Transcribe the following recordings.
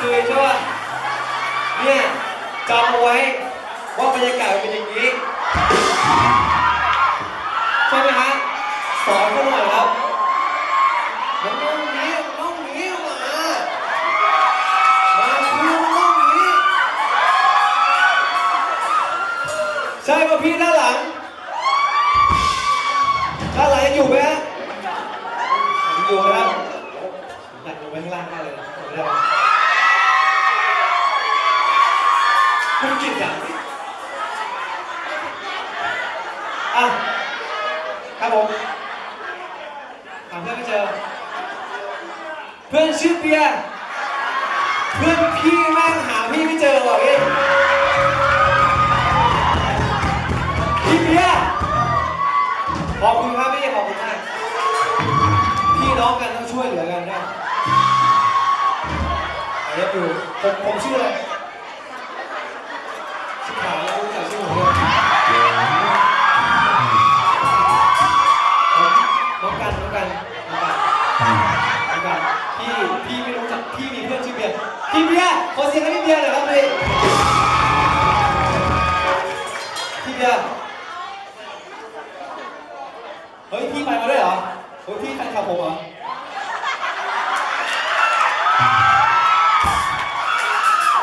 คืนใช่ป่ะเนี่ยจำเอาไว้ว่าบรรยากาศเป็นอย่างนี้ ใช่ไหมฮะสอนเขาหน่อยครับ อะครับผมหาเพื่อนไม่เจอ เพื่อนชื่อเปียเพื่อนพี่แม่งหาพี่ไม่เจอว่ะพี่พี่เปียขอบคุณครับพี่ขอบคุณมากพี่น้องกันต้องช่วยเหลือกันนะเดี๋ยวดูผมผมชื่ออะไร นน้องกันพี่พี่ไม่รู้จักพี่มีเพื่อนชื่อเบียร์พี่เบียร์ขอเสียงให้พี่เบียร์หน่อยครับพี่พี่เบียร์เฮ้ยพี่ไปมาด้วยเหรอเฮ้ยพี่ใครขับผมเหรอ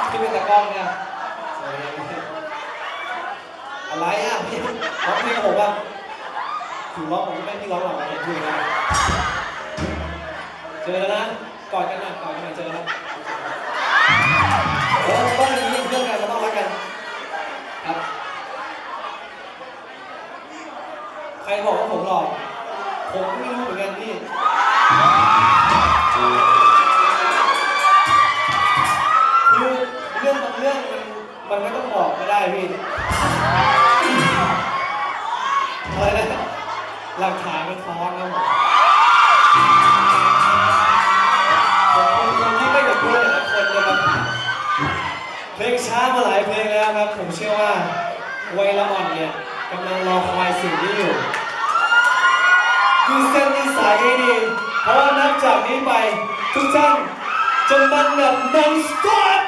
พี่เป็นตากล้องเนี่ยอะไรอะพี่ร้องเพลงผมอะถึงร้องผมไม่พี่ร้องหรอกนะผมพูดนะ เจอแล้วนะกอดกันหน่อยกอดกันหน่อยเจอแล้วเออต้องอย่างนี้เพื่อนกันมันต้องรักกันครับ ใครบอกว่าผมหล่อผมก็ไม่รู้เหมือนกันพี่คือเรื่องบางเรื่องมันมันไม่ต้องบอกก็ได้พี่อะไรนะหลักฐานมันฟ้องนะผม ช้ามาหลายเพลงแล้วครับ ผมเชื่อว่าวัยละอ่อนเนี่ยกำลังรอคอยสิ่งนี้อยู่คือเส้นนิสัยดีเพราะว่านับจากนี้ไป ทุกท่านจะมันแบบ non stop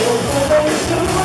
我不认输